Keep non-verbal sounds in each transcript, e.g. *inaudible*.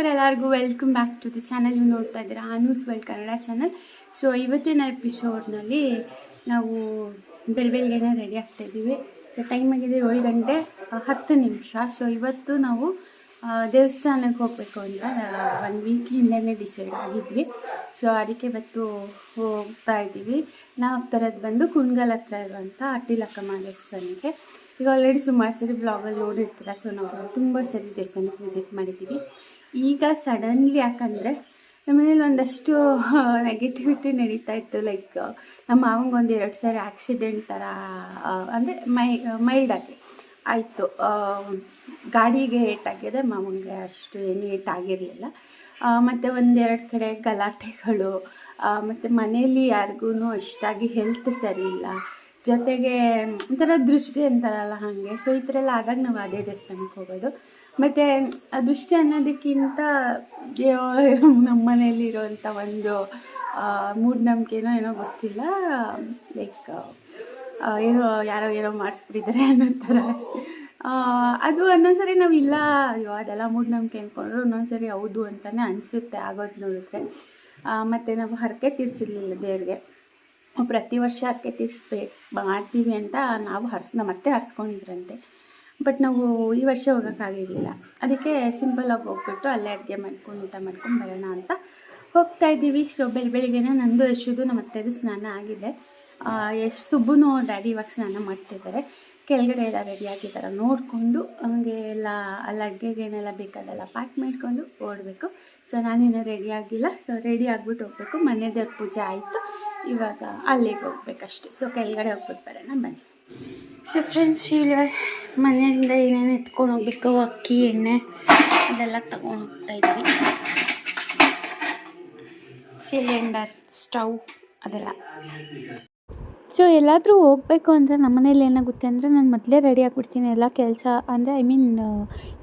ನಮಸ್ಕಾರ ಎಲ್ಲರಿಗೂ. Welcome back to the channel ನೀವು ನೋಡ್ತಾ ಇದ್ದೀರಾ Anu's world Kannada channel so ಇವತ್ತಿನ ಎಪಿಸೋಡ್ನಲ್ಲಿ ನಾವು ಬೆಳ್ ರೆಡಿ ಆಗ್ತಾ ಇದ್ದೀವಿ. ಸೊ ಟೈಮ್ ಆಗಿದೆ ಏಳು ಗಂಟೆ ಹತ್ತು ನಿಮಿಷ. ಸೊ ಇವತ್ತು ನಾವು ದೇವಸ್ಥಾನಕ್ಕೆ ಹೋಗಬೇಕು ಅಂತ ಒನ್ ವೀಕ್ ಹಿಂದೆನೇ ಡಿಸೈಡ್ ಆಗಿದ್ವಿ. ಸೊ ಅದಕ್ಕೆ ಇವತ್ತು ಹೋಗ್ತಾ ಇದ್ದೀವಿ. ನಾವು ಹೋಗ್ತಾರದ್ದು ಬಂದು ಕುಣ್ಗಲ್ ಹತ್ರ ಇರುವಂಥ ಅಟ್ಟಿಲಕ್ಕಮ್ಮ ದೇವಸ್ಥಾನಕ್ಕೆ ಈಗ ಆಲ್ರೆಡಿ ಸುಮಾರು ಸರಿ ಬ್ಲಾಗಲ್ಲಿ ನೋಡಿರ್ತೀರ. ಸೊ ನಾವು ತುಂಬ ಸರಿ ದೇವಸ್ಥಾನಕ್ಕೆ ವಿಸಿಟ್ ಮಾಡಿದ್ದೀವಿ. ಈಗ ಸಡನ್ಲಿ ಯಾಕಂದರೆ ನಮ್ಮನೇಲಿ ಒಂದಷ್ಟು ನೆಗೆಟಿವಿಟಿ ನಡೀತಾ ಇತ್ತು. ಲೈಕ್ ನಮ್ಮ ಮಾವಂಗೆ ಒಂದು ಎರಡು ಸಾರಿ ಆಕ್ಸಿಡೆಂಟ್ ಥರ ಅಂದರೆ ಮೈ ಮೈಲ್ಡಾಗಿ ಆಯಿತು. ಗಾಡಿಗೆ ಏಟಾಗಿದೆ ಮಾವಂಗೆ ಅಷ್ಟು ಏನು ಏಟಾಗಿರಲಿಲ್ಲ ಮತ್ತು ಒಂದೆರಡು ಕಡೆ ಗಲಾಟೆಗಳು ಮತ್ತು ಮನೇಲಿ ಯಾರಿಗೂ ಅಷ್ಟಾಗಿ ಹೆಲ್ತ್ ಸರಿ ಇಲ್ಲ. ಜೊತೆಗೆ ಒಂಥರ ದೃಷ್ಟಿ ಅಂತಾರಲ್ಲ ಹಾಗೆ. ಸೊ ಈ ಥರ ಎಲ್ಲ ಆದಾಗ ನಾವು ಅದೇ ದೇವಸ್ಥಾನಕ್ಕೆ ಹೋಗೋದು. ಮತ್ತು ಅದೃಷ್ಟ ದೃಷ್ಟಿ ಅನ್ನೋದಕ್ಕಿಂತ ನಮ್ಮ ಮನೆಯಲ್ಲಿ ಇರೋವಂಥ ಒಂದು ಮೂಢನಂಬಿಕೆನೋ ಏನೋ ಗೊತ್ತಿಲ್ಲ. ಲೈಕ್ ಏನೋ, ಯಾರೋ ಏನೋ ಮಾಡಿಸ್ಬಿಟ್ಟಿದ್ದಾರೆ ಅನ್ನೋ ಥರ ಅದು ಒಂದೊಂದ್ಸರಿ ನಾವು ಇಲ್ಲ, ಅಯ್ಯೋ, ಅದೆಲ್ಲ ಮೂಢನಂಬಿಕೆ ಅಂದ್ಕೊಂಡ್ರು ಒಂದೊಂದ್ಸರಿ ಹೌದು ಅಂತಲೇ ಅನಿಸುತ್ತೆ ಆಗೋದು ನೋಡಿದ್ರೆ. ಮತ್ತು ನಾವು ಹರಕೆ ತೀರಿಸಿರ್ಲಿಲ್ಲ ದೇವ್ರಿಗೆ. ಪ್ರತಿ ವರ್ಷ ಹರಕೆ ತೀರಿಸ್ಬೇಕು, ಮಾಡ್ತೀವಿ ಅಂತ ನಾವು ಹರ್ಸ್, ನಮ್ಮ ಅತ್ತೆ ಹರ್ಸ್ಕೊಂಡಿದ್ರಂತೆ. ಬಟ್ ನಾವು ಈ ವರ್ಷ ಹೋಗೋಕ್ಕಾಗಿರಲಿಲ್ಲ. ಅದಕ್ಕೆ ಸಿಂಪಲಾಗಿ ಹೋಗ್ಬಿಟ್ಟು ಅಲ್ಲೇ ಅಡುಗೆ ಮಾಡ್ಕೊಂಡು ಊಟ ಮಾಡ್ಕೊಂಡು ಬರೋಣ ಅಂತ ಹೋಗ್ತಾ ಇದ್ದೀವಿ. ಸೊ ಬೆಳಿ, ಬೆಳಿಗ್ಗೆನೇ ನಂದು ಯಶುದು ನಮ್ಮ ಅತ್ತೆದು ಸ್ನಾನ ಆಗಿದೆ. ಎಷ್ಟು ಸುಬ್ಬುನು ಡ್ಯಾಡಿ ಇವಾಗ ಸ್ನಾನ ಮಾಡ್ತಿದ್ದಾರೆ. ಕೆಳಗಡೆ ಎಲ್ಲ ರೆಡಿ ಆಗಿದ್ದಾರೆ ನೋಡಿಕೊಂಡು ಹಂಗೆ ಎಲ್ಲ, ಅಲ್ಲಿ ಅಡುಗೆಗೇನೆಲ್ಲ ಬೇಕಾದೆಲ್ಲ ಪ್ಯಾಕ್ ಮಾಡಿಕೊಂಡು ಓಡಬೇಕು. ಸೊ ನಾನಿನ್ನೂ ರೆಡಿ ಆಗಿಲ್ಲ. ಸೊ ರೆಡಿ ಆಗಿಬಿಟ್ಟು ಹೋಗ್ಬೇಕು. ಮನೆ ದೇವ್ರ ಪೂಜೆ ಆಯಿತು. ಇವಾಗ ಅಲ್ಲಿಗೆ ಹೋಗ್ಬೇಕಷ್ಟೆ. ಸೊ ಕೆಳಗಡೆ ಹೋಗ್ಬಿಟ್ಟು ಬರೋಣ. ಬನ್ನಿ. ಸೊ ಫ್ರೆಂಡ್ಸ್ ಇಲ್ಲಿ ಮನೆಯಿಂದ ಏನೇನು ಎತ್ಕೊಂಡು ಹೋಗ್ಬೇಕು ಅಕ್ಕಿ ಎಣ್ಣೆ ಅದೆಲ್ಲ ತಗೊಂಡು ಹೋಗ್ತಾ ಇದ್ವಿ ಸಿಲಿಂಡರ್ ಸ್ಟವ್ ಅದೆಲ್ಲ ಸೊ ಎಲ್ಲಾದರೂ ಹೋಗಬೇಕು ಅಂದರೆ ನಮ್ಮನೇಲಿ ಏನಾಗುತ್ತೆ ಅಂದರೆ ನಾನು ಮೊದಲೇ ರೆಡಿ ಆಗಿಬಿಡ್ತೀನಿ ಎಲ್ಲ ಕೆಲಸ. ಅಂದರೆ ಐ ಮೀನ್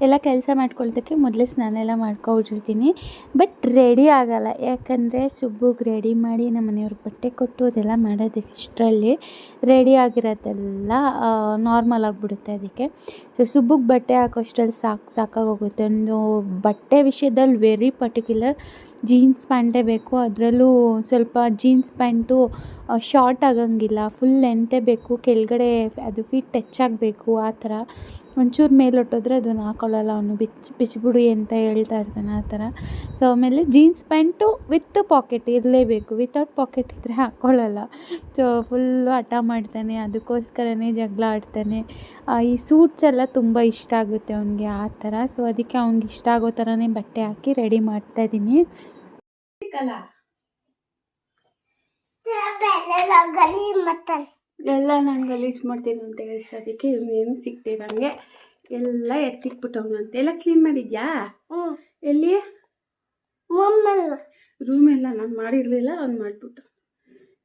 ಎಲ್ಲ ಕೆಲಸ ಮಾಡ್ಕೊಳ್ತಕ್ಕೆ ಮೊದಲೇ ಸ್ನಾನ ಎಲ್ಲ ಮಾಡ್ಕೊಬಿಟ್ಟಿರ್ತೀನಿ. ಬಟ್ ರೆಡಿ ಆಗಲ್ಲ. ಯಾಕಂದರೆ ಸುಬ್ಬಗೆ ರೆಡಿ ಮಾಡಿ ನಮ್ಮ ಮನೆಯವ್ರ ಬಟ್ಟೆ ಕೊಟ್ಟು ಅದೆಲ್ಲ ಮಾಡೋದಕ್ಕೆ ಇಷ್ಟರಲ್ಲಿ ರೆಡಿ ಆಗಿರೋದೆಲ್ಲ ನಾರ್ಮಲ್ ಆಗಿಬಿಡುತ್ತೆ ಅದಕ್ಕೆ. ಸೊ ಸುಬ್ಬಗೆ ಬಟ್ಟೆ ಹಾಕೋಷ್ಟರಲ್ಲಿ ಸಾಕು ಸಾಕಾಗೋಗುತ್ತೆ ಒಂದು ಬಟ್ಟೆ ವಿಷಯದಲ್ಲಿ ವೆರಿ ಪರ್ಟಿಕ್ಯುಲರ್ ಜೀನ್ಸ್ ಪ್ಯಾಂಟೇ ಬೇಕು. ಅದರಲ್ಲೂ ಸ್ವಲ್ಪ ಜೀನ್ಸ್ ಪ್ಯಾಂಟು ಶಾರ್ಟ್ ಆಗಂಗಿಲ್ಲ ಫುಲ್ ಲೆಂತೇ ಬೇಕು. ಕೆಳಗಡೆ ಅದು ಫೀಟ್ ಟಚ್ ಆಗಬೇಕು, ಆ ಥರ. ಒಂಚೂರು ಮೇಲೊಟ್ಟೋದ್ರೆ ಅದನ್ನು ಹಾಕೊಳ್ಳಲ್ಲ ಅವನು. ಬಿಚ್ಚಿ ಬಿಚ್ಚಿಬಿಡಿ ಅಂತ ಹೇಳ್ತಾ ಇರ್ತಾನೆ ಆ ಥರ. ಸೊ ಆಮೇಲೆ ಜೀನ್ಸ್ ಪ್ಯಾಂಟು ವಿತ್ ಪಾಕೆಟ್ ಇರಲೇಬೇಕು. ವಿತೌಟ್ ಪಾಕೆಟ್ ಇದ್ದರೆ ಹಾಕ್ಕೊಳ್ಳಲ್ಲ ಸೊ ಫುಲ್ಲು ಹಠ ಮಾಡ್ತಾನೆ. ಅದಕ್ಕೋಸ್ಕರನೇ ಜಗಳ ಆಡ್ತಾನೆ. ಈ ಸೂಟ್ಸ್ ಎಲ್ಲ ತುಂಬ ಇಷ್ಟ ಆಗುತ್ತೆ ಅವನಿಗೆ ಆ ಥರ. ಸೊ ಅದಕ್ಕೆ ಅವ್ನಿಗೆ ಇಷ್ಟ ಆಗೋ ಥರನೇ ಬಟ್ಟೆ ಹಾಕಿ ರೆಡಿ ಮಾಡ್ತಾ ಇದ್ದೀನಿ. ಸಿಕ್ಕಲ್ಲ ಎಲ್ಲ ನಾನು ಗಲೀಜು ಮಾಡ್ತೀನಿ ಅಂತ ಹೇಳಿ ಅದಕ್ಕೆ ಇವನೇನು ನನಗೆ ಎಲ್ಲ ಎತ್ತಿಕ್ಬಿಟ್ಟವನಂತೆ ಎಲ್ಲ ಕ್ಲೀನ್ ಮಾಡಿದ್ಯಾ? ಎಲ್ಲಿ? ರೂಮ್ ಎಲ್ಲ ನಾನು ಮಾಡಿರಲಿಲ್ಲ ಅವ್ನು ಮಾಡಿಬಿಟ್ಟು.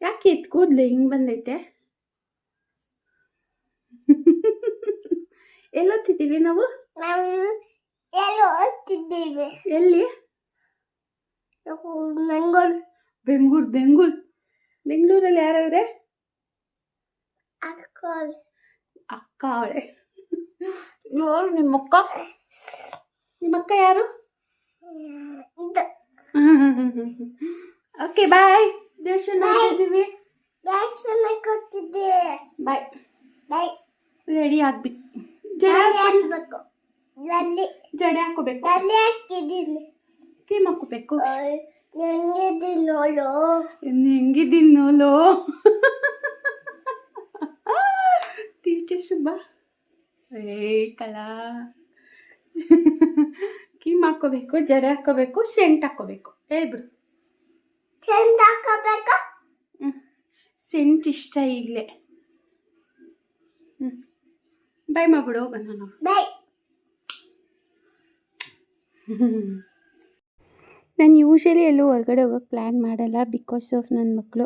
ಯಾಕೆ ಎತ್ ಕೂದ್ಲೆ? ಹಿಂಗೆ ಬಂದೈತೆ. *laughs* ಎಲ್ಲೋಗ್ತಿದ್ದೀವಿ ನಾವು? ಎಲ್ಲಿ? ಬೆಂಗಳೂರು ಬೆಂಗಳೂರು. ಬೆಂಗಳೂರಲ್ಲಿ ಯಾರವ್ರೆ? ಅಕ್ಕ ಅವಳೆ ಯಾರು ನಿಮ್ಮ ಅಕ್ಕ ನಿಮ್ಮ ಅಕ್ಕ ಯಾರು ಓಕೆ ಬಾಯ್. ದರ್ಶನ ಮಾಡ್ತಿದ್ದೀವಿ ದೇಶನ ಕೊಟ್ಟಿದ್ದೆ ಬಾಯ್. ಬೈ ರೆಡಿ ಆಗ್ಬೇಕು. ಜಡೆ ಹಾಕಬೇಕು. ಜಡೆ ಹಾಕೋಬೇಕು ಜಡೆ ಹಾಕಿದ್ದೀನಿ. ಕ್ರೀಮ್ ಹಾಕೋಬೇಕು ಹೆಂಗಿದ್ದೀನಿ ನೋಲೋ ತೀಟೆ ಶುಭ. ಏ ಕಲಾ. ಕ್ರೀಮ್ ಹಾಕೋಬೇಕು ಜಡೆ ಹಾಕೋಬೇಕು ಸೆಂಟ್ ಹಾಕೋಬೇಕು ಏ ಬಿಡು. ಸೆಂಟ್ ಹಾಕಬೇಕಾ ಹ್ಞೂ ಸೆಂಟ್ ಇಷ್ಟ ಈಗಲೇ. ಹ್ಞೂ ಬೈ ಮಾಡ್ಬಿಡು ಹೋಗೋಣ ನಾವು ಬೈ *laughs* ನಾನು ಯೂಶಲಿ ಎಲ್ಲೂ ಹೊರಗಡೆ ಹೋಗೋಕ್ಕೆ ಪ್ಲ್ಯಾನ್ ಮಾಡಲ್ಲ ಬಿಕಾಸ್ ಆಫ್ ನನ್ನ ಮಕ್ಕಳು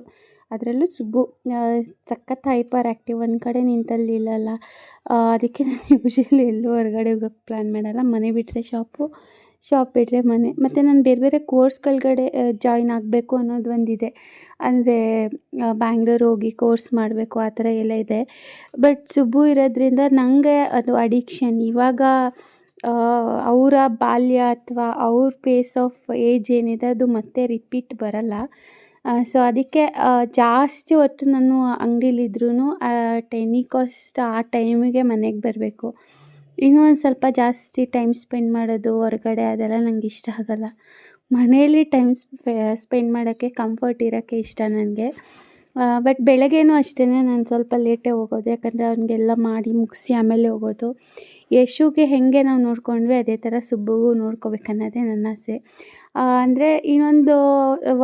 ಅದರಲ್ಲೂ ಸುಬ್ಬು ಸಖತ್ತು ಸಖತ್ ಹೈಪರ್ ಆ್ಯಕ್ಟಿವ್ ಒಂದು ಕಡೆ ನಿಂತಲ್ಲಿ ನಿಲ್ಲಲ್ಲ ಅದಕ್ಕೆ ನಾನು *laughs* ಯೂಶಲಿ ಎಲ್ಲೂ ಹೊರಗಡೆ ಹೋಗೋಕ್ಕೆ ಪ್ಲ್ಯಾನ್ ಮಾಡಲ್ಲ. ಮನೆ ಬಿಟ್ಟರೆ ಶಾಪು ಶಾಪ್ ಬಿಟ್ಟರೆ ಮನೆ. ಮತ್ತು ನಾನು ಬೇರೆ ಬೇರೆ ಕೋರ್ಸ್ಗಳ್ಗಡೆ ಜಾಯ್ನ್ ಆಗಬೇಕು ಅನ್ನೋದು ಒಂದಿದೆ. ಅಂದರೆ ಬ್ಯಾಂಗ್ಳೂರ್ ಹೋಗಿ ಕೋರ್ಸ್ ಮಾಡಬೇಕು, ಆ ಥರ ಎಲ್ಲ ಇದೆ. ಬಟ್ ಸುಬ್ಬು ಇರೋದ್ರಿಂದ ನನಗೆ ಅದು ಅಡಿಕ್ಷನ್ ಇವಾಗ ಅವರ ಬಾಲ್ಯ ಅಥವಾ ಅವ್ರ ಪೇಸ್ ಆಫ್ ಏಜ್ ಏನಿದೆ, ಅದು ಮತ್ತೆ ರಿಪೀಟ್ ಬರಲ್ಲ. ಸೊ ಅದಕ್ಕೆ ಜಾಸ್ತಿ ಹೊತ್ತು ನಾನು ಅಂಗಡಿಲಿದ್ರೂ ಟೆನಿಕಾಸ್ಟ್ ಆ ಟೈಮಿಗೆ ಮನೆಗೆ ಬರಬೇಕು. ಇನ್ನೂ ಒಂದು ಸ್ವಲ್ಪ ಜಾಸ್ತಿ ಟೈಮ್ ಸ್ಪೆಂಡ್ ಮಾಡೋದು, ಹೊರಗಡೆ ಅದೆಲ್ಲ ನನಗೆ ಇಷ್ಟ ಆಗಲ್ಲ. ಮನೆಯಲ್ಲಿ ಟೈಮ್ ಸ್ಪೆಂಡ್ ಮಾಡೋಕ್ಕೆ ಕಂಫರ್ಟ್ ಇರೋಕ್ಕೆ ಇಷ್ಟ ನನಗೆ. ಬಟ್ ಬೆಳಗ್ಗೆನೂ ಅಷ್ಟೇ ನಾನು ಸ್ವಲ್ಪ ಲೇಟೇ ಹೋಗೋದು. ಯಾಕಂದರೆ ಅವನಿಗೆಲ್ಲ ಮಾಡಿ ಮುಗಿಸಿ ಆಮೇಲೆ ಹೋಗೋದು. ಯಶುಗೆ ಹೇಗೆ ನಾವು ನೋಡ್ಕೊಂಡ್ವಿ, ಅದೇ ಥರ ಸುಬ್ಬಗೂ ನೋಡ್ಕೋಬೇಕನ್ನೋದೇ ನನ್ನ ಆಸೆ. ಅಂದರೆ ಇನ್ನೊಂದು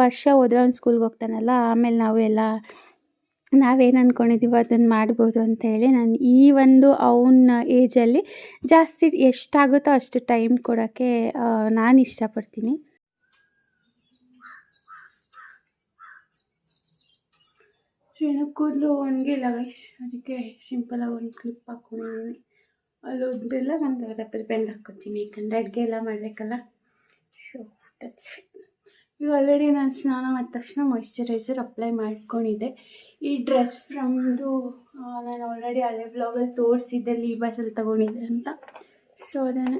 ವರ್ಷ ಹೋದ್ರೆ ಅವ್ನು ಸ್ಕೂಲ್ಗೆ ಹೋಗ್ತಾನಲ್ಲ, ಆಮೇಲೆ ನಾವು ಎಲ್ಲ ನಾವೇನು ಅಂದ್ಕೊಂಡಿದ್ದೀವೋ ಅದನ್ನು ಮಾಡ್ಬೋದು ಅಂತ ಹೇಳಿ ನಾನು ಈ ಒಂದು ಅವನ ಏಜಲ್ಲಿ ಜಾಸ್ತಿ ಎಷ್ಟಾಗುತ್ತೋ ಅಷ್ಟು ಟೈಮ್ ಕೊಡೋಕ್ಕೆ ನಾನು ಇಷ್ಟಪಡ್ತೀನಿ. ಏನು ಕೂದಲು ಒಣಗಿಲ್ಲ ಗೈಸ್ ಅದಕ್ಕೆ ಸಿಂಪಲಾಗಿ ಒಂದು ಕ್ಲಿಪ್ ಹಾಕ್ಕೊಂಡಿದ್ದೀನಿ ಅಲ್ಲಿ ಹೋದ್ಮೇಲೆ ಒಂದು ರಬ್ಬರ್ ಬ್ಯಾಂಡ್ ಹಾಕ್ಕೊತೀನಿ ಯಾಕಂದರೆ ಅಡುಗೆ ಎಲ್ಲ ಮಾಡಬೇಕಲ್ಲ ಸೊ ದಟ್ಸ್ ಈಗ ಆಲ್ರೆಡಿ ನಾನು ಸ್ನಾನ ಮಾಡಿದ ತಕ್ಷಣ ಮಾಯಿಶ್ಚರೈಸರ್ ಅಪ್ಲೈ ಮಾಡ್ಕೊಂಡಿದ್ದೆ ಈ ಡ್ರೆಸ್ ಫ್ರಮ್ದು ನಾನು ಆಲ್ರೆಡಿ ಹಳೆ ಬ್ಲಾಗಲ್ಲಿ ತೋರಿಸಿದ್ದೆ ಲೀಬಾಸಲ್ಲಿ ತೊಗೊಂಡಿದ್ದೆ ಅಂತ ಸೊ ಅದನ್ನು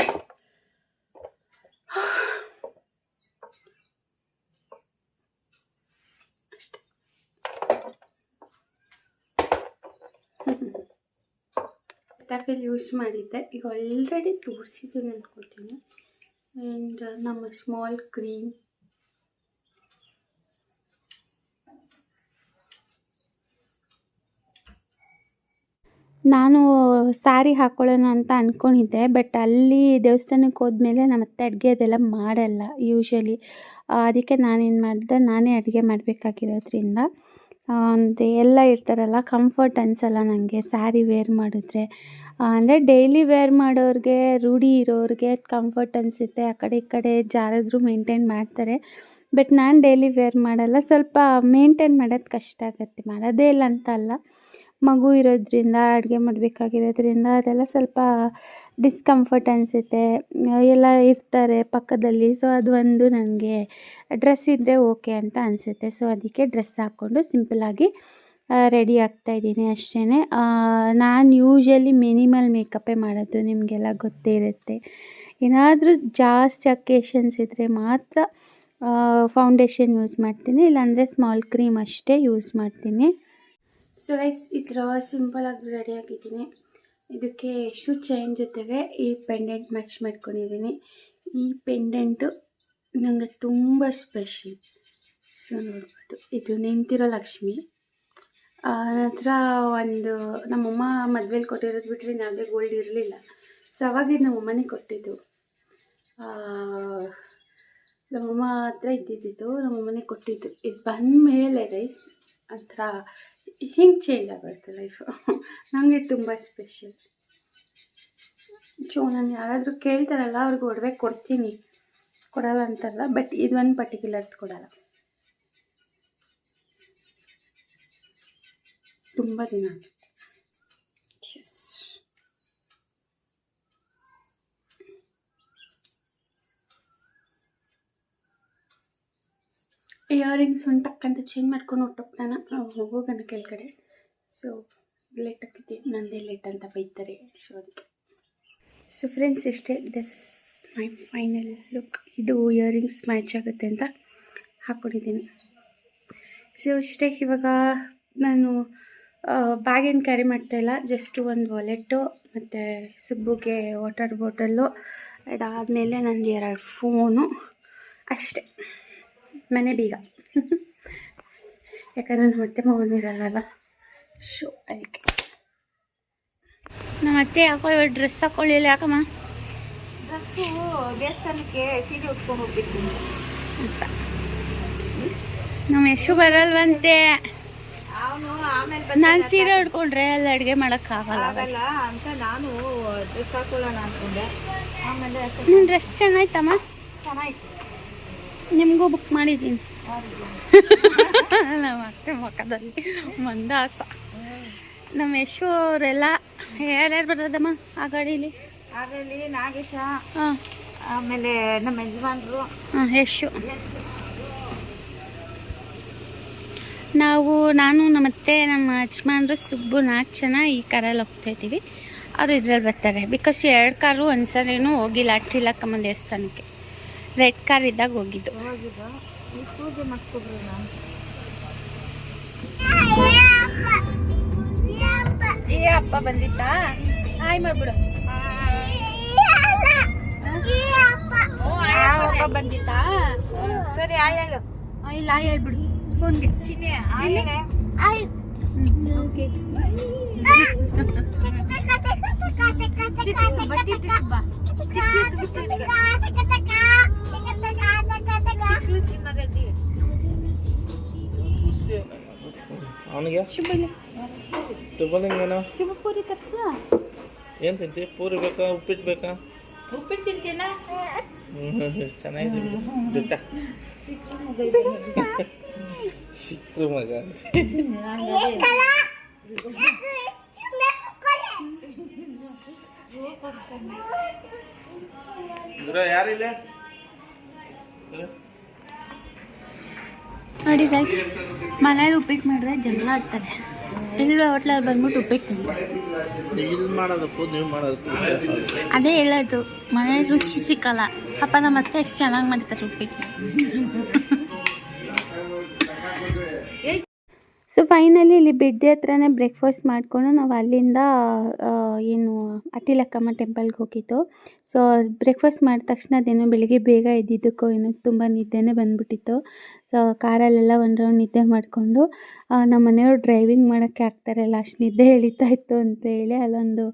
ಟ್ಯಾಪಲ್ಲಿ ಯೂಸ್ ಮಾಡಿದ್ದೆ. ಈಗ ಆಲ್ರೆಡಿ ತೋರಿಸಿದ್ದೀನಿ ಅಂದ್ಕೊಳ್ತೀನಿ ಆ್ಯಂಡ್ ನಮ್ಮ ಸ್ಮಾಲ್ ಕ್ರೀಮ್ ನಾನು ಸಾರಿ ಹಾಕ್ಕೊಳ್ಳೋಣ ಅಂತ ಅಂದ್ಕೊಂಡಿದ್ದೆ ಬಟ್ ಅಲ್ಲಿ ದೇವಸ್ಥಾನಕ್ಕೆ ಹೋದ್ಮೇಲೆ ನಮ್ಮ ಅತ್ತೆ ಅಡುಗೆ ಅದೆಲ್ಲ ಮಾಡಲ್ಲ ಯೂಶ್ವಲಿ ಅದಕ್ಕೆ ನಾನೇನು ಮಾಡಿದೆ, ನಾನೇ ಅಡುಗೆ ಮಾಡಬೇಕಾಗಿರೋದ್ರಿಂದ. ಅಂದರೆ ಎಲ್ಲ ಇರ್ತಾರಲ್ಲ ಕಂಫರ್ಟ್ ಅನಿಸಲ್ಲ ನನಗೆ ಸ್ಯಾರಿ ವೇರ್ ಮಾಡಿದ್ರೆ. ಅಂದರೆ ಡೈಲಿ ವೇರ್ ಮಾಡೋರಿಗೆ, ರೂಢಿ ಇರೋರಿಗೆ ಕಂಫರ್ಟ್ ಅನಿಸುತ್ತೆ, ಆ ಕಡೆ ಈ ಕಡೆ ಜಾರಿದ್ರು ಮೇಂಟೈನ್ ಮಾಡ್ತಾರೆ. ಬಟ್ ನಾನು ಡೈಲಿ ವೇರ್ ಮಾಡಲ್ಲ, ಸ್ವಲ್ಪ ಮೇಂಟೈನ್ ಮಾಡೋದು ಕಷ್ಟ ಆಗುತ್ತೆ ಮಾಡೋದೇ ಇಲ್ಲ ಅಂತ ಅಲ್ಲ. ಮಗು ಇರೋದ್ರಿಂದ, ಅಡುಗೆ ಮಾಡಬೇಕಾಗಿರೋದ್ರಿಂದ ಅದೆಲ್ಲ ಸ್ವಲ್ಪ ಡಿಸ್ಕಂಫರ್ಟ್ ಅನಿಸುತ್ತೆ. ಎಲ್ಲ ಇರ್ತಾರೆ ಪಕ್ಕದಲ್ಲಿ ಸೊ ಅದು ಒಂದು ನನಗೆ ಡ್ರೆಸ್ ಇದ್ದರೆ ಓಕೆ ಅಂತ ಅನಿಸುತ್ತೆ. ಸೊ ಅದಕ್ಕೆ ಡ್ರೆಸ್ ಹಾಕ್ಕೊಂಡು ಸಿಂಪಲಾಗಿ ರೆಡಿ ಆಗ್ತಾ ಇದ್ದೀನಿ ಅಷ್ಟೇ ನಾನು ಯೂಶ್ವಲಿ ಮಿನಿಮಲ್ ಮೇಕಪ್ಪೇ ಮಾಡೋದು ನಿಮಗೆಲ್ಲ ಗೊತ್ತೇ ಇರುತ್ತೆ. ಏನಾದರೂ ಜಾಸ್ತಿ ಅಕೇಶನ್ಸ್ ಇದ್ದರೆ ಮಾತ್ರ ಫೌಂಡೇಶನ್ ಯೂಸ್ ಮಾಡ್ತೀನಿ. ಇಲ್ಲಾಂದರೆ ಸ್ಮಾಲ್ ಕ್ರೀಮ್ ಅಷ್ಟೇ ಯೂಸ್ ಮಾಡ್ತೀನಿ. ಸೊ ಗೈಸ್ ಈ ಥರ ಸಿಂಪಲಾಗಿ ರೆಡಿ ಆಗಿದ್ದೀನಿ ಇದಕ್ಕೆ ಶೂ ಚೈನ್ ಜೊತೆಗೆ ಈ ಪೆಂಡೆಂಟ್ ಮ್ಯಾಚ್ ಮಾಡ್ಕೊಂಡಿದ್ದೀನಿ. ಈ ಪೆಂಡೆಂಟು ನನಗೆ ತುಂಬ ಸ್ಪೆಷಲ್ ಸೊ ನೋಡ್ಬೋದು. ಇದು ನಿಂತಿರೋ ಲಕ್ಷ್ಮಿ. ನಂತರ ಒಂದು ನಮ್ಮಮ್ಮ ಮದುವೆಲಿ ಕೊಟ್ಟಿರೋದು ಬಿಟ್ಟರೆ ಯಾವುದೇ ಗೋಲ್ಡ್ ಇರಲಿಲ್ಲ. ಸೊ ಅವಾಗ ನಮ್ಮಮ್ಮನೇ ಕೊಟ್ಟಿದ್ದು. ನಮ್ಮಮ್ಮ ಹತ್ರ ಇದ್ದಿದ್ದು. ನಮ್ಮಮ್ಮನೇ ಕೊಟ್ಟಿದ್ದು. ಇದು ಬಂದ ಮೇಲೆ ಆ ಒಂಥರ ಹಿಂಗೆ ಚೇಂಜ್ ಆಗ್ಬಿಡ್ತು ಲೈಫು ನನಗೆ ತುಂಬ ಸ್ಪೆಷಲ್ ಸೊ ನಾನು ಯಾರಾದರೂ ಕೇಳ್ತಾರಲ್ಲ, ಅವ್ರಿಗೆ ಒಡವೆ ಕೊಡ್ತೀನಿ. ಕೊಡಲ್ಲ ಅಂತಲ್ಲ ಬಟ್ ಇದು ಒಂದು ಪರ್ಟಿಕ್ಯುಲರ್ದು ಕೊಡಲ್ಲ. ತುಂಬ ದಿನ ಆಗಿತ್ತು ಇಯರಿಂಗ್ಸ್ ಒಂದು ಟಕ್ಕಂತ ಚೇಂಜ್ ಮಾಡ್ಕೊಂಡು ಹೊಟ್ಟೋಗ್ತಾನೆ ಹೋಗೋಣ ಕೆಳಗಡೆ. ಸೊ ಲೇಟ್ ಆಗ್ತೈತಿ ನಂದೇ ಲೇಟ್ ಅಂತ ಬೈತಾರೆ. ಸೊ ಅದಕ್ಕೆ. ಸೊ ಫ್ರೆಂಡ್ಸ್ ಇಷ್ಟೇ. This is my final look ಇದು ಇಯರಿಂಗ್ಸ್ ಮ್ಯಾಚ್ ಆಗುತ್ತೆ ಅಂತ ಹಾಕ್ಕೊಂಡಿದ್ದೀನಿ ಸೊ ಇಷ್ಟೇ. ಇವಾಗ ನಾನು ಬ್ಯಾಗ್ ಏನು ಕ್ಯಾರಿ ಮಾಡ್ತಾಯಿಲ್ಲ ಜಸ್ಟ್ ಒಂದು ವಾಲೆಟ್ಟು ಮತ್ತು ಸುಬ್ಬುಗೆ ವಾಟರ್ ಬಾಟಲ್ಲು ಅದಾದಮೇಲೆ ನಂದು ಎರಡು ಫೋನು ಅಷ್ಟೇ. ಮನೆ ಬೀಗ. ಯಾಕಂದ್ರೆ ನಮ್ಮ ಅತ್ತೆ ಮಗನಿರಲ್ವಲ್ಲ ಶೋ ಅದಕ್ಕೆ. ನಮ್ಮ ಅತ್ತೆ ಯಾಕೋ ಇವಾಗ ಡ್ರೆಸ್ ಹಾಕೊಳ್ಳಿಲ್ಲ ಯಾಕಮ್ಮ? ಡ್ರೆಸ್ಸು ದೇವಸ್ಥಾನಕ್ಕೆ ಸೀರೆ ಉಟ್ಕೊಂಡು ಹೋಗ್ಬಿಟ್ಟು ಅಂತ ನಮ್ಮ ಯಶು ಬರಲ್ವಂತೆ. ನಾನು ಸೀರೆ ಉಟ್ಕೊಂಡ್ರೆ ಅಲ್ಲಿ ಅಡುಗೆ ಮಾಡೋಕ್ಕಾಗಲ್ಲ ಆಗಲ್ಲ ಅಂತ ನಾನು ಡ್ರೆಸ್ ಹಾಕೊಳ್ಳೋಣ ಅನ್ಕೊಂಡೆ. ಆಮೇಲೆ ಡ್ರೆಸ್ ಚೆನ್ನಾಯ್ತಮ್ಮ? ಚೆನ್ನಾಗಿತ್ತು ನಿಮಗೂ ಬುಕ್ ಮಾಡಿದ್ದೀನಿ. ನಮ್ಮ ಅತ್ತೆ ಮುಖದಲ್ಲಿ ಮಂದಾಸ. ನಮ್ಮ ಯಶು ಅವರೆಲ್ಲ ಯಾರ್ಯಾರು ಬರ್ತದಮ್ಮ ಆ ಗಾಡೀಲಿ? ನಾಗೇಶ ಹಾಂ. ಆಮೇಲೆ ನಮ್ಮ ಯಜಮಾನ್ರು. ಹಾಂ ಯಶು. ನಾವು ನಾನು ನಮ್ಮ ಅತ್ತೆ ನಮ್ಮ ಯಜಮಾನ್ರು ಸುಬ್ಬು ನಾಲ್ಕು ಜನ ಈ ಕಾರಲ್ಲಿ ಹೋಗ್ತಾ ಇದ್ದೀವಿ. ಅವರು ಇದ್ರಲ್ಲಿ ಬರ್ತಾರೆ. ಬಿಕಾಸ್ ಎರಡು ಕಾರು ಒಂದ್ಸರಿನೂ ಹೋಗಿಲ್ಲ ಅಟ್ಟಿಲಕ್ಕಮ್ಮ ದೇವಸ್ಥಾನಕ್ಕೆ. ರೆಡ್ ಕಾರ್ ಇದ್ದಾಗ ಹೋಗಿದ್ದು. ಪೂಜೆ ಮಾಡಿಸ್ಕೊಬ್ರಿ ನಾನು ಏ ಅಪ್ಪ ಬಂದಿತ್ತಾ? ಹಾಯ್ ಮಾಡ್ಬಿಡು. ಅಪ್ಪ ಬಂದಿತ್ತಾ? ಸರಿ ಆ ಹೇಳು. ಇಲ್ಲ ಆಯ್ ಹೇಳ್ಬಿಡು. ಫೋನ್ಗೆ. ಚಿನ್ನೆ ಓಕೆ. ಸುಬ್ಬ ಟಿಟಿ ಸುಬ್ಬ ಚಿನ್ನರೆಡ್ಡಿ ಅವನಿಗೆ ಶುಭ ಇಲ್ಲಿ ತಗೊಳ್ಳಂಗೇನ ಶುಭ ಪೂರಿ ತರ್ಸ್ಲಾ ಏನು ತಿಂತಿ ಪೂರಿ ಬೇಕಾ ಉಪ್ಪಿಟ್ಟು ಬೇಕಾ ಉಪ್ಪಿಟ್ಟು ತಿಂತೀನ ಹ್ಞೂ ಚೆನ್ನಾಗಿದೆ ಬಿಡು. ದುಡ್ಡ ಸಿಕ್ಕು ಮಗ ಇದ್ರ ಯಾರಿಲ್ಲ ನೋಡಿ ಗೈಸ್ ಮನೇಲಿ ಉಪ್ಪಿಟ್ಟು ಮಾಡಿದ್ರೆ ಜನ ಆಡ್ತಾರೆ. ಇಲ್ಲಿ ಹೋಟ್ಲಲ್ಲಿ ಬಂದ್ಬಿಟ್ಟು ಉಪ್ಪಿಟ್ಟು ತಿಂತಾರೆ. ಅದೇ ಹೇಳೋದು ಮನೇಲಿ ರುಚಿ ಸಿಕ್ಕಲ್ಲ. ಅಪ್ಪ ನಮ್ಮ ಅತ್ತೆ ಎಷ್ಟು ಚೆನ್ನಾಗಿ ಮಾಡ್ತಾರೆ ಉಪ್ಪಿಟ್ಟು. ಸೊ ಫೈನಲಿ ಇಲ್ಲಿ ಬಿಡ್ಡೆ ಹತ್ರನೇ ಬ್ರೇಕ್ಫಾಸ್ಟ್ ಮಾಡಿಕೊಂಡು ನಾವು ಅಲ್ಲಿಂದ ಏನು ಅಟ್ಟಿಲಕ್ಕಮ್ಮ ಟೆಂಪಲ್ಗೆ ಹೋಗಿತ್ತು ಸೊ ಬ್ರೇಕ್ಫಾಸ್ಟ್ ಮಾಡಿದ ತಕ್ಷಣ ಅದೇನೋ ಬೆಳಿಗ್ಗೆ ಬೇಗ ಎದ್ದಿದ್ದಕ್ಕೋ ಏನೋ ತುಂಬ ನಿದ್ದೆನೇ ಬಂದ್ಬಿಟ್ಟಿತ್ತು. ಸೊ ಕಾರಲ್ಲೆಲ್ಲ ಒಂದು ರೌಂಡ್ ನಿದ್ದೆ ಮಾಡಿಕೊಂಡು ನಮ್ಮ ಮನೆಯವ್ರು ಡ್ರೈವಿಂಗ್ ಮಾಡೋಕ್ಕೆ ಆಗ್ತಾರಲ್ಲ ಅಷ್ಟು ನಿದ್ದೆ ಎಳಿತಾ ಇತ್ತು ಅಂತ ಹೇಳಿ ಅಲ್ಲೊಂದು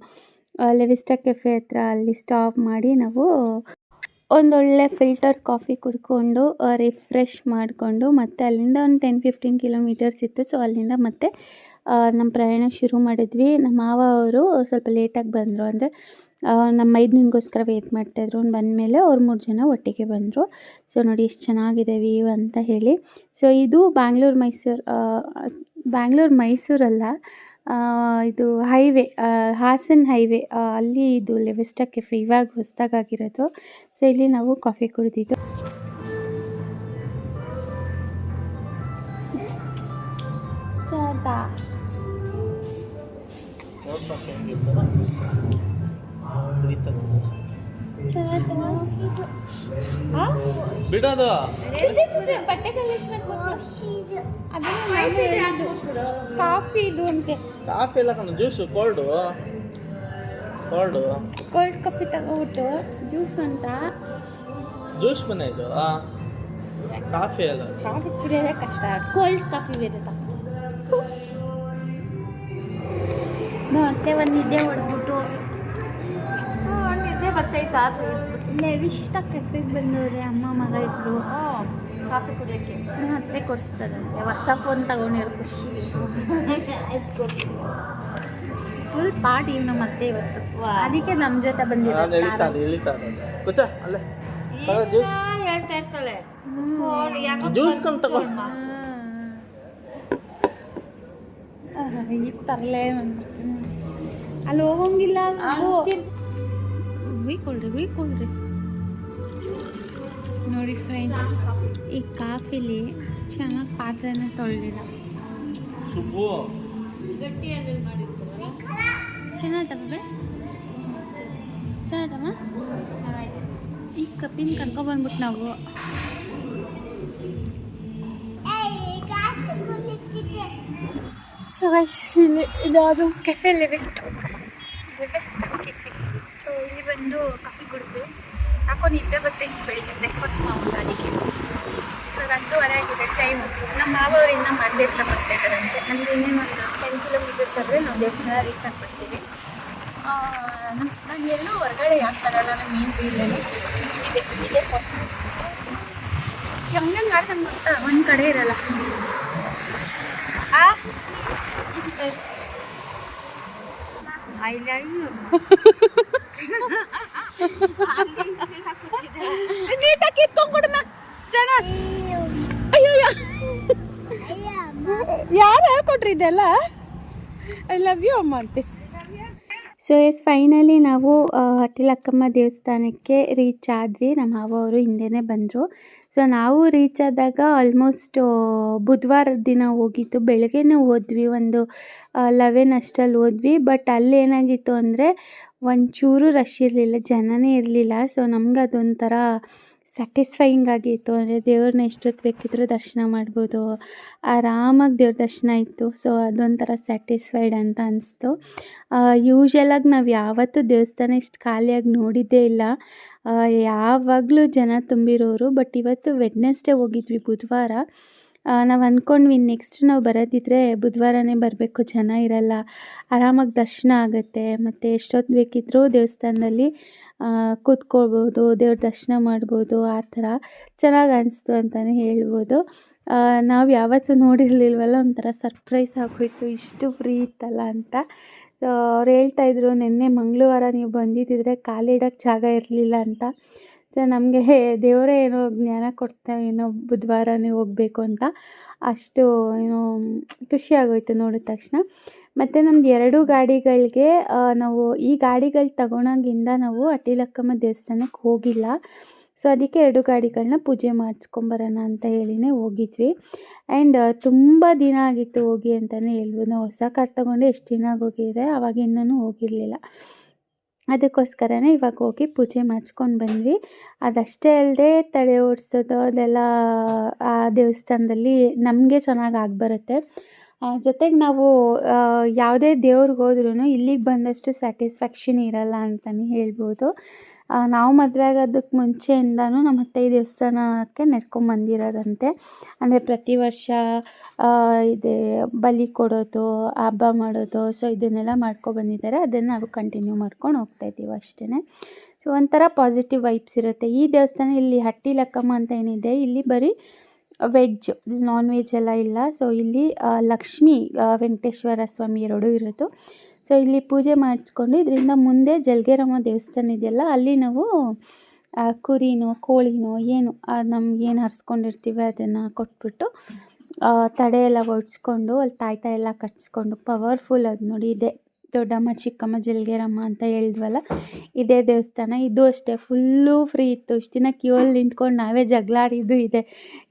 ಲೆವಿಸ್ಟಾ ಕೆಫೆ ಹತ್ರ ಅಲ್ಲಿ ಸ್ಟಾಪ್ ಮಾಡಿ ನಾವು ಒಂದೊಳ್ಳೆ ಫಿಲ್ಟರ್ ಕಾಫಿ ಕುಡ್ಕೊಂಡು ರಿಫ್ರೆಶ್ ಮಾಡಿಕೊಂಡು, ಮತ್ತೆ ಅಲ್ಲಿಂದ ಒಂದು ಟೆನ್ ಫಿಫ್ಟೀನ್ ಕಿಲೋಮೀಟರ್ಸ್ ಇತ್ತು. ಸೊ ಅಲ್ಲಿಂದ ಮತ್ತೆ ನಮ್ಮ ಪ್ರಯಾಣ ಶುರು ಮಾಡಿದ್ವಿ. ನಮ್ಮ ಮಾವ ಅವರು ಸ್ವಲ್ಪ ಲೇಟಾಗಿ ಬಂದರು. ಅಂದರೆ ನಮ್ಮ ಮೈದನಿಗೋಸ್ಕರ ವೇಟ್ ಮಾಡ್ತಾಯಿದ್ರು ಅವ್ನು ಬಂದಮೇಲೆ ಅವ್ರು ಮೂರು ಜನ ಒಟ್ಟಿಗೆ ಬಂದರು. ಸೊ ನೋಡಿ ಎಷ್ಟು ಚೆನ್ನಾಗಿದೆ ವ್ಯೂ ಅಂತ ಹೇಳಿ. ಸೊ ಇದು ಬ್ಯಾಂಗ್ಳೂರು ಮೈಸೂರು ಬ್ಯಾಂಗ್ಳೂರು ಮೈಸೂರಲ್ಲ ಇದು ಹೈವೇ ಹಾಸನ್ ಹೈವೇ ಅಲ್ಲಿ ಇದು ಲೆವೆಸ್ಟಾ ಕೆಫೆ ಇವಾಗ ಹೊಸದಾಗಿರೋದು ಸೊ ಇಲ್ಲಿ ನಾವು ಕಾಫಿ ಕುಡಿದಿದ್ದು. ಬಿಡೋದು. ಕಾಫಿ ಇದು ಅಂತೆ. ಕಾಫಿ ಎಲ್ಲ ಕಣ juice cold. Cold. Cold coffee ತಗೋಬಿಟ್ಟು juice ಅಂತ. ಜ್ಯೂಸ್ ಮನೆ ಇದು? ಕಾಫಿ ಅಲ್ಲ ಕಾಫಿ ಕುಡಿಯೋದೇ ಕಷ್ಟ. ಕೋಲ್ಡ್ ಕಾಫಿ ಬೇರೆ ತಗೋ ಮತ್ತೆ ಒಂದು ನಿದ್ದೆ ಹೊಡೆದ್ಬಿಟ್ಟು. ನಿದ್ದೆ ಬರ್ತೈತಾ ಲೆವಿಷ್ಟ ಕೆಫೆಗೆ ಬಂದವ್ರೆ ಅಮ್ಮ ಮಗ ಇದ್ರು. ಕಾಫಿ ಕುಡಿಯೋಕ್ಕೆ. ನಮ್ಮ ಅತ್ತೆ ಕೊಡಿಸ್ತಾರಂತೆ ಹೊಸ ಫೋನ್ ತಗೊಂಡಿರೋ ಖುಷಿ ಫುಲ್ ಪಾರ್ಟಿ ನಮ್ಮ ಅತ್ತೆ ಇವತ್ತು. ಅದಕ್ಕೆ ನಮ್ಮ ಜೊತೆ ಬಂದಿರೋ ಹೇಳ್ತಾ ಇರ್ತಾಳೆ. ಜ್ಯೂಸ್ ಕೊಂಡು ತಗೋ. ಈಗ ತರಲೇ ಅಲ್ಲಿ ಹೋಗಂಗಿಲ್ಲ. ಹುಯ್ಕೊಳ್ರಿ ಹುಯ್ಕೊಳ್ರಿ ನೋಡಿ ಫ್ರೆಂಡ್ಸ್ ಈ ಕಾಫಿಲಿ ಚೆನ್ನಾಗಿ ಪಾತ್ರೆನ ತೊಳೆದಿಲ್ಲ ಸುಬ್ಬು ಗಟ್ಟಿ ಹಣ್ಣಲ್ಲಿ ಮಾಡಿರ್ತಾರಲ್ಲ ಚೆನ್ನಾಗತ್ತಮ್ಮ ಚೆನ್ನಾಗತ್ತಮ್ಮ ಚೆನ್ನಾಗಿದೆ ಈ ಕಪ್ಪಿನ ಕರ್ಕೊಬಂದ್ಬಿಟ್ಟು ನಾವು ಸೊ ಗೈಸ್ ಇಲ್ಲಿ ಇದಾವುದು ಕೆಫೆ ಲೆವೆಸ್ಟ್ ಲೆವೆಸ್ಟ್ ಕೆಫೆ ಸೊ ಇಲ್ಲಿ ಬಂದು ಕಾಫಿ ಕುಡಿದ್ವಿ ಯಾಕೋ ನಿದ್ದೆ ಬರ್ತೀನಿ ಬೆಳಿಗ್ಗೆ ಬ್ರೇಕ್ಫಾಸ್ಟ್ ಮಾಡೋಲ್ಲ ಅದಕ್ಕೆ ಇವಾಗ ಹತ್ತುವರೆ ಆಗಿದೆ ಟೈಮ್ ನಮ್ಮ ಇನ್ನೂ ಮಂಡ್ಯ ಹತ್ರ ಬರ್ತಾ ಇದ್ದಾರಂತೆ ನಮ್ದು ಇನ್ನೇನು ಒಂದು ಟೆನ್ ಕಿಲೋಮೀಟರ್ಸ್ ಆದರೆ ನಾವು ದೇವಸ್ಥಾನ ರೀಚ್ ಆಗಿಬಿಡ್ತೀವಿ ನಮ್ಮ ನಾನು ಎಲ್ಲೂ ಹೊರಗಡೆ ಯಾಕೆ ಬರಲ್ಲ ನಮ್ಮ ಮೇನ್ ರೀಸನ್ ಇದೆ ಇದೆ ಹಂಗೆ ಮಾಡ್ದಂಗೆ ಗೊತ್ತಾ ಒಂದು ಕಡೆ ಇರಲ್ಲ ಆ ಐ ಲವ್ ಯು ನೀಟಾಗಿ ಕಿತ್ಕೊಂಡು ಕೊಡಮ್ಮ ಜನ. ಅಯ್ಯೋ ಯಾರು ಹೇಳ್ಕೊಟ್ರಿ ಇದೆಲ್ಲ? ಐ ಲವ್ ಯು ಅಮ್ಮ ಸೊ ಎಸ್ ಫೈನಲಿ ನಾವು ಹಟ್ಟಿಲಕ್ಕಮ್ಮ ದೇವಸ್ಥಾನಕ್ಕೆ ರೀಚ್ ಆದ್ವಿ. ನಮ್ಮ ಮಾವ ಅವರು ಹಿಂದೆನೇ ಬಂದರು. ಸೊ ನಾವು ರೀಚ್ ಆದಾಗ ಆಲ್ಮೋಸ್ಟ್ ಬುಧವಾರದ ದಿನ ಹೋಗಿತ್ತು. ಬೆಳಗ್ಗೆನೇ ಹೋದ್ವಿ ಒಂದು ಲೆವೆನ್ ಅಷ್ಟರಲ್ಲಿ ಹೋದ್ವಿ. ಬಟ್ ಅಲ್ಲಿ ಏನಾಗಿತ್ತು ಅಂದರೆ ಒಂಚೂರು ರಶ್ ಇರಲಿಲ್ಲ, ಜನನೇ ಇರಲಿಲ್ಲ. ಸೊ ನಮ್ಗೆ ಅದೊಂಥರ ಸ್ಯಾಟಿಸ್ಫೈಯಿಂಗ್ ಆಗಿತ್ತು. ಅಂದರೆ ದೇವ್ರನ್ನ ಎಷ್ಟೊತ್ತು ಬೇಕಿದ್ರೂ ದರ್ಶನ ಮಾಡ್ಬೋದು. ಆರಾಮಾಗಿ ದೇವ್ರ ದರ್ಶನ ಇತ್ತು. ಸೊ ಅದೊಂಥರ ಸ್ಯಾಟಿಸ್ಫೈಡ್ ಅಂತ ಅನಿಸ್ತು. ಯೂಶ್ವಲಾಗಿ ನಾವು ಯಾವತ್ತೂ ದೇವಸ್ಥಾನ ಇಷ್ಟು ಖಾಲಿಯಾಗಿ ನೋಡಿದ್ದೇ ಇಲ್ಲ. ಯಾವಾಗಲೂ ಜನ ತುಂಬಿರೋರು ಬಟ್ ಇವತ್ತು ವೆಡ್ನೆಸ್ಡೇ ಹೋಗಿದ್ವಿ ಬುಧವಾರ. ನಾವು ಅಂದ್ಕೊಂಡ್ವಿ ನೆಕ್ಸ್ಟ್ ನಾವು ಬರೋದಿದ್ರೆ ಬುಧವಾರನೇ ಬರಬೇಕು ಜನ ಇರಲ್ಲ ಆರಾಮಾಗಿ ದರ್ಶನ ಆಗುತ್ತೆ, ಮತ್ತು ಎಷ್ಟೊತ್ತು ಬೇಕಿದ್ರೂ ದೇವಸ್ಥಾನದಲ್ಲಿ ಕೂತ್ಕೊಳ್ಬೋದು, ದೇವ್ರ ದರ್ಶನ ಮಾಡ್ಬೋದು, ಆ ಥರ ಚೆನ್ನಾಗಿ ಅನಿಸ್ತು ಅಂತಲೇ ಹೇಳ್ಬೋದು. ನಾವು ಯಾವತ್ತೂ ನೋಡಿರಲಿಲ್ವಲ್ಲ, ಒಂಥರ ಸರ್ಪ್ರೈಸ್ ಆಗೋಯ್ತು, ಇಷ್ಟು ಫ್ರೀ ಇತ್ತಲ್ಲ ಅಂತ. ಸೊ ಅವ್ರು ಹೇಳ್ತಾಯಿದ್ರು ನಿನ್ನೆ ಮಂಗಳವಾರ ನೀವು ಬಂದಿದ್ದಿದ್ರೆ ಕಾಲಿಡೋಕ್ಕೆ ಜಾಗ ಇರಲಿಲ್ಲ ಅಂತ. ಸೊ ನಮಗೆ ದೇವರೇ ಏನೋ ಜ್ಞಾನ ಕೊಡ್ತಾ ಏನೋ ಬುಧವಾರನೇ ಹೋಗಬೇಕು ಅಂತ ಅಷ್ಟು ಏನೋ ಖುಷಿ ಆಗೋಯ್ತು ನೋಡಿದ ತಕ್ಷಣ. ಮತ್ತು ನಮ್ದು ಎರಡು ಗಾಡಿಗಳಿಗೆ ನಾವು ಈ ಗಾಡಿಗಳು ತಗೊಳಂಗಿಂದ ನಾವು ಅಟಿಲಕ್ಕಮ್ಮ ದೇವಸ್ಥಾನಕ್ಕೆ ಹೋಗಿಲ್ಲ. ಸೊ ಅದಕ್ಕೆ ಎರಡು ಗಾಡಿಗಳನ್ನ ಪೂಜೆ ಮಾಡಿಸ್ಕೊಂಬರೋಣ ಅಂತ ಹೇಳಿನೇ ಹೋಗಿದ್ವಿ. ಆ್ಯಂಡ್ ತುಂಬ ದಿನ ಆಗಿತ್ತು ಹೋಗಿ ಅಂತಲೇ ಹೇಳ್ಬೋದು. ನಾವು ಹೊಸ ಕಾರ್ ತಗೊಂಡು ಎಷ್ಟು ದಿನ ಆಗೋಗಿದೆ ಅವಾಗಿಂದನೂ ಹೋಗಿರಲಿಲ್ಲ. ಅದಕ್ಕೋಸ್ಕರನೇ ಇವಾಗ ಹೋಗಿ ಪೂಜೆ ಮಾಡಿಸ್ಕೊಂಡು ಬಂದ್ವಿ. ಅದಷ್ಟೇ ಅಲ್ಲದೆ ತಡೆ ಓಡಿಸೋದು, ಅದೆಲ್ಲ ಆ ದೇವಸ್ಥಾನದಲ್ಲಿ ನಮಗೆ ಚೆನ್ನಾಗಿ ಆಗಿಬರುತ್ತೆ. ಜೊತೆಗೆ ನಾವು ಯಾವುದೇ ದೇವ್ರಿಗೆ ಹೋದ್ರೂ ಇಲ್ಲಿಗೆ ಬಂದಷ್ಟು ಸ್ಯಾಟಿಸ್ಫ್ಯಾಕ್ಷನ್ ಇರಲ್ಲ ಅಂತಲೇ ಹೇಳ್ಬೋದು. ನಾವು ಮದುವೆ ಆಗೋದಕ್ಕೆ ಮುಂಚೆಯಿಂದನೂ ನಮ್ಮ ಅತ್ತೆ ದೇವಸ್ಥಾನಕ್ಕೆ ನಡ್ಕೊಂಬಂದಿರೋದಂತೆ ಅಂದರೆ ಪ್ರತಿ ವರ್ಷ ಇದೆ ಬಲಿ ಕೊಡೋದು, ಹಬ್ಬ ಮಾಡೋದು, ಸೊ ಇದನ್ನೆಲ್ಲ ಮಾಡ್ಕೊ ಬಂದಿದ್ದಾರೆ. ಅದನ್ನು ನಾವು ಕಂಟಿನ್ಯೂ ಮಾಡ್ಕೊಂಡು ಹೋಗ್ತಾ ಇದ್ದೀವಿ ಅಷ್ಟೇ ಸೊ ಒಂಥರ ಪಾಸಿಟಿವ್ ವೈಬ್ಸ್ ಇರುತ್ತೆ. ಈ ದೇವಸ್ಥಾನ ಇಲ್ಲಿ ಹಟ್ಟಿ ಲಕ್ಕಮ್ಮ ಅಂತ ಏನಿದೆ, ಇಲ್ಲಿ ಬರೀ ವೆಜ್ ನಾನ್ ವೆಜ್ ಎಲ್ಲ ಇಲ್ಲ. ಸೊ ಇಲ್ಲಿ ಲಕ್ಷ್ಮಿ ವೆಂಕಟೇಶ್ವರ ಸ್ವಾಮಿ ಎರಡೂ ಇರೋದು. ಸೊ ಇಲ್ಲಿ ಪೂಜೆ ಮಾಡಿಸ್ಕೊಂಡು ಇದರಿಂದ ಮುಂದೆ ಜಲ್ಗೇರಮ್ಮ ದೇವಸ್ಥಾನ ಇದೆಯಲ್ಲ, ಅಲ್ಲಿ ನಾವು ಕುರಿನೋ, ಕೋಳಿನೋ, ಏನು ನಮ್ಗೆ ಏನು ಹರಿಸ್ಕೊಂಡಿರ್ತೀವಿ ಅದನ್ನು ಕೊಟ್ಬಿಟ್ಟು ತಡೆ ಎಲ್ಲ ಒಡ್ಸ್ಕೊಂಡು, ಅಲ್ಲಿ ತಾಯ್ತ ಎಲ್ಲ ಕಟ್ಸ್ಕೊಂಡು ಪವರ್ಫುಲ್ ಅದು ನೋಡಿ, ಇದೆ. ದೊಡ್ಡಮ್ಮ ಚಿಕ್ಕಮ್ಮ ಜಲ್ಗೇರಮ್ಮ ಅಂತ ಹೇಳಿದ್ವಲ್ಲ ಇದೇ ದೇವಸ್ಥಾನ. ಇದು ಅಷ್ಟೇ ಫುಲ್ಲು ಫ್ರೀ ಇತ್ತು. ಇಷ್ಟು ದಿನ ಕ್ಯೂ ಅಲ್ಲಿ ನಿಂತ್ಕೊಂಡು ನಾವೇ ಜಗಳಾಡಿದ್ದು ಇದೆ.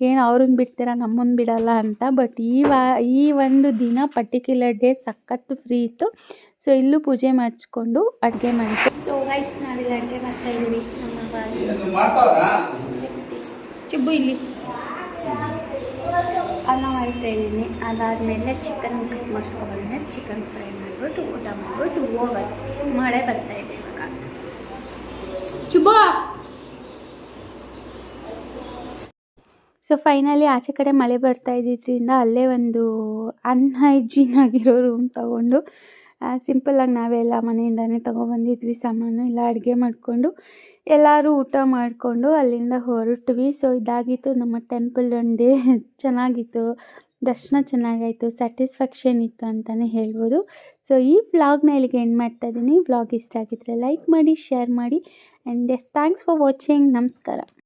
ಏನು ಅವ್ರನ್ನ ಬಿಡ್ತೀರಾ ನಮ್ಮನ್ನು ಬಿಡಲ್ಲ ಅಂತ. ಬಟ್ ಈ ವಾ ಈ ಒಂದು ದಿನ ಪರ್ಟಿಕ್ಯುಲರ್ ಡೇ ಸಖತ್ತು ಫ್ರೀ ಇತ್ತು. ಸೊ ಇಲ್ಲೂ ಪೂಜೆ ಮಾಡಿಸ್ಕೊಂಡು ಅಡುಗೆ ಮಾಡಿದ್ವಿ ಸೊ ವೈಸ್ ನಾವಿಲ್ಲಿ ಅಡುಗೆ ಮಾಡ್ತಾ ಇದ್ದೀವಿ. ಚಿಬ್ಬು ಇಲ್ಲಿ. ಅನ್ನ ಮಾಡ್ತಾ ಇದ್ದೀನಿ. ಅದಾದಮೇಲೆ ಚಿಕನ್ ಕಟ್ ಮಾಡಿಸ್ಕೊಬಂದ್ರೆ ಚಿಕನ್ ಫ್ರೈ ಮಾಡಿಬಿಟ್ಟು ಊಟ ಮಾಡಿಬಿಟ್ಟು ಹೋಗೋದು. ಮಳೆ ಬರ್ತಾ ಇದೆ ಇವಾಗ. ಶುಭ. ಸೊ ಫೈನಲಿ ಆಚೆ ಕಡೆ ಮಳೆ ಬರ್ತಾ ಇದ್ದಿದ್ರಿಂದ ಅಲ್ಲೇ ಒಂದು ಅನ್ಹೈಜೀನ್ ಆಗಿರೋ ರೂಮ್ ತಗೊಂಡು ಸಿಂಪಲ್ಲಾಗಿ ನಾವೆಲ್ಲ ಮನೆಯಿಂದನೇ ತೊಗೊಬಂದಿದ್ವಿ ಸಾಮಾನು. ಎಲ್ಲ ಅಡುಗೆ ಮಾಡಿಕೊಂಡು ಎಲ್ಲರೂ ಊಟ ಮಾಡಿಕೊಂಡು ಅಲ್ಲಿಂದ ಹೊರಟ್ವಿ. ಸೊ ಇದಾಗಿತ್ತು ನಮ್ಮ ಟೆಂಪಲ್ ಒನ್ ಡೇ ಚೆನ್ನಾಗಿತ್ತು. ದರ್ಶನ ಚೆನ್ನಾಗಾಯಿತು. ಸ್ಯಾಟಿಸ್ಫ್ಯಾಕ್ಷನ್ ಇತ್ತು ಅಂತಲೇ ಹೇಳ್ಬೋದು. ಸೊ ಈ ವ್ಲಾಗ್ನ ಇಲ್ಲಿಗೆ ಎಂಡ್ ಮಾಡ್ತಾ ಇದ್ದೀನಿ. ವ್ಲಾಗ್ ಇಷ್ಟ ಆಗಿದ್ರೆ ಲೈಕ್ ಮಾಡಿ ಶೇರ್ ಮಾಡಿ and yes thanks for watching ನಮಸ್ಕಾರ.